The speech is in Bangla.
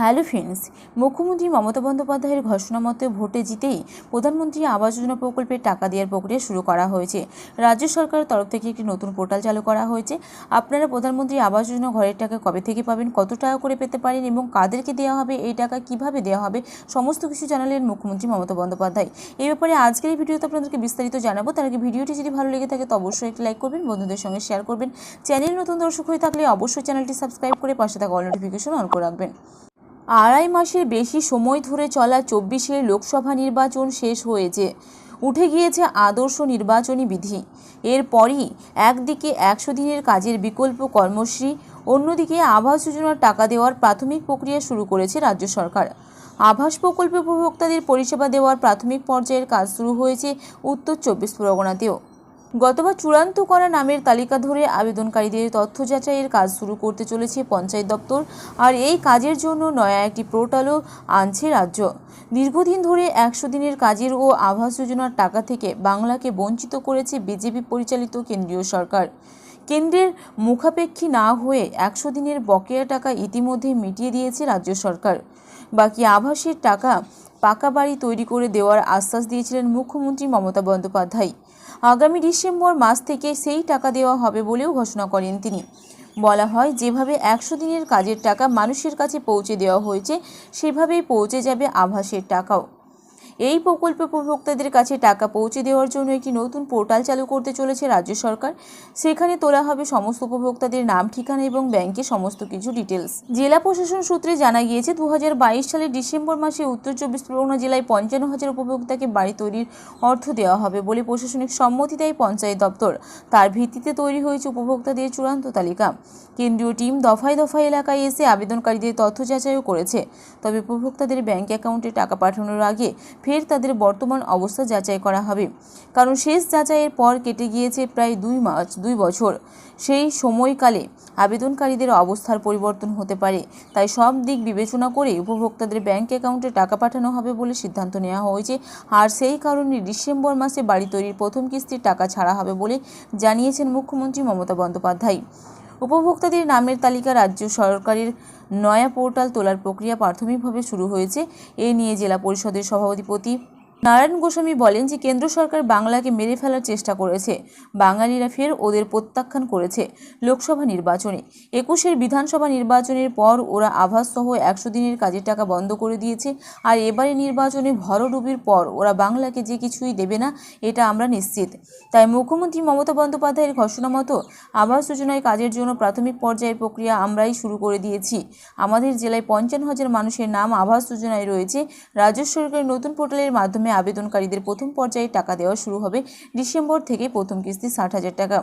হ্যালো ফ্রেন্ডস, মুখ্যমন্ত্রী মমতা বন্দ্যোপাধ্যায়ের ঘোষণা মতে ভোটে জিতেই প্রধানমন্ত্রী আবাস যোজনা প্রকল্পের টাকা দেওয়ার প্রক্রিয়া শুরু করা হয়েছে। রাজ্য সরকারের তরফ থেকে একটি নতুন পোর্টাল চালু করা হয়েছে। আপনারা প্রধানমন্ত্রী আবাস যোজনা ঘরের টাকা কবে থেকে পাবেন, কত টাকা করে পেতে পারেন এবং কাদেরকে দেওয়া হবে, এই টাকা কীভাবে দেওয়া হবে, সমস্ত কিছু জানালেন মুখ্যমন্ত্রী মমতা বন্দ্যোপাধ্যায়। এই ব্যাপারে আজকের এই ভিডিওতে আপনাদেরকে বিস্তারিত জানাব। তার আগে ভিডিওটি যদি ভালো লেগে থাকে তো অবশ্যই একটি লাইক করবেন, বন্ধুদের সঙ্গে শেয়ার করবেন। চ্যানেল নতুন দর্শক হয়ে থাকলে অবশ্যই চ্যানেলটি সাবস্ক্রাইব করে পাশে থাকা অল নোটিফিকেশন অন করে রাখবেন। আড়াই মাসের বেশি সময় ধরে চলা চব্বিশের লোকসভা নির্বাচন শেষ হয়েছে। উঠে গিয়েছে আদর্শ নির্বাচনী বিধি। এরপরই একদিকে একশো দিনের কাজের বিকল্প কর্মশ্রী অন্যদিকে আবাস যোজনার টাকা দেওয়ার প্রাথমিক প্রক্রিয়া শুরু করেছে রাজ্য সরকার। আবাস প্রকল্প উপভোক্তাদের পরিষেবা দেওয়ার প্রাথমিক পর্যায়ের কাজ শুরু হয়েছে উত্তর চব্বিশ পরগনাতেও। গতবার চূড়ান্ত করা নামের তালিকা ধরে আবেদনকারীদের তথ্য যাচাইয়ের কাজ শুরু করতে চলেছে পঞ্চায়েত দপ্তর। আর এই কাজের জন্য নয়া একটি পোর্টালও আনছে রাজ্য। দীর্ঘদিন ধরে একশো দিনের কাজের ও আবাস যোজনার টাকা থেকে বাংলাকে বঞ্চিত করেছে বিজেপি পরিচালিত কেন্দ্রীয় সরকার। কেন্দ্রের মুখাপেক্ষী না হয়ে একশো দিনের বকেয়া টাকা ইতিমধ্যে মিটিয়ে দিয়েছে রাজ্য সরকার। বাকি আবাসের টাকা পাকা বাড়ি তৈরি করে দেওয়ার আশ্বাস দিয়েছিলেন মুখ্যমন্ত্রী মমতা বন্দ্যোপাধ্যায়। আগামী ডিসেম্বর মাস থেকে সেই টাকা দেওয়া হবে বলেও ঘোষণা করেন তিনি। বলা হয়, যেভাবে একশো দিনের কাজের টাকা মানুষের কাছে পৌঁছে দেওয়া হয়েছে, সেভাবেই পৌঁছে যাবে আভাসের টাকাও। এই প্রকল্পে উপভোক্তাদের কাছে টাকা পৌঁছে দেওয়ার জন্য একটি নতুন পোর্টাল চালু করতে চলেছে রাজ্য সরকার। সেখানে তোলা হবে সমস্ত উপভোক্তাদের নাম, ঠিকানা এবং ব্যাংকে সমস্ত কিছু ডিটেলস জেলা প্রশাসন সূত্রে জানা গিয়েছে দু হাজার বাইশ সালের ডিসেম্বর মাসে উত্তর চব্বিশ পরগনা জেলায় পঞ্চান্ন হাজার উপভোক্তাকে বাড়ি তৈরির অর্থ দেওয়া হবে বলে প্রশাসনিক সম্মতি দেয় পঞ্চায়েত দপ্তর। তার ভিত্তিতে তৈরি হয়েছে উপভোক্তাদের চূড়ান্ত তালিকা। কেন্দ্রীয় টিম দফায় দফায় এলাকায় এসে আবেদনকারীদের তথ্য যাচাইও করেছে। তবে উপভোক্তাদের ব্যাংক অ্যাকাউন্টে টাকা পাঠানোর আগে ফের তাদের বর্তমান অবস্থা যাচাই করা হবে। কারণ শেষ যাচাইয়ের পর কেটে গিয়েছে প্রায় দুই মাস, দুই বছর। সেই সময়কালে আবেদনকারীদের অবস্থার পরিবর্তন হতে পারে। তাই সব দিক বিবেচনা করে উপভোক্তাদের ব্যাংক অ্যাকাউন্টে টাকা পাঠানো হবে বলে সিদ্ধান্ত নেওয়া হয়েছে। আর সেই কারণে ডিসেম্বর মাসে বাড়ি তৈরির প্রথম কিস্তির টাকা ছাড়া হবে বলে জানিয়েছেন মুখ্যমন্ত্রী মমতা বন্দ্যোপাধ্যায়। উপভোক্তাদের নামের তালিকা রাজ্য সরকারের নয়া পোর্টাল তোলার প্রক্রিয়া প্রাথমিকভাবে শুরু হয়েছে। এ নিয়ে জেলা পরিষদের সভাধিপতি নারায়ণ গোস্বামী বলেন যে কেন্দ্র সরকার বাংলাকে মেরে ফেলার চেষ্টা করেছে। বাঙালিরা ফের ওদের প্রত্যাখ্যান করেছে লোকসভা নির্বাচনে। একুশের বিধানসভা নির্বাচনের পর ওরা আভাস সহ একশো দিনের কাজের টাকা বন্ধ করে দিয়েছে। আর এবারে নির্বাচনে ভরডুবির পর ওরা বাংলাকে যে কিছুই দেবে না, এটা আমরা নিশ্চিত। তাই মুখ্যমন্ত্রী মমতা বন্দ্যোপাধ্যায়ের ঘোষণা মতো আবাস যোজনায় কাজের জন্য প্রাথমিক পর্যায়ের প্রক্রিয়া আমরাই শুরু করে দিয়েছি। আমাদের জেলায় পঞ্চান্ন হাজার মানুষের নাম আবাস যোজনায় রয়েছে। রাজ্য সরকারের নতুন পোর্টালের মাধ্যমে আবেদনকারীদের প্রথম পর্যায়ে টাকা দেওয়া শুরু হবে ডিসেম্বর থেকে প্রথম কিস্তি ষাট হাজার টাকা।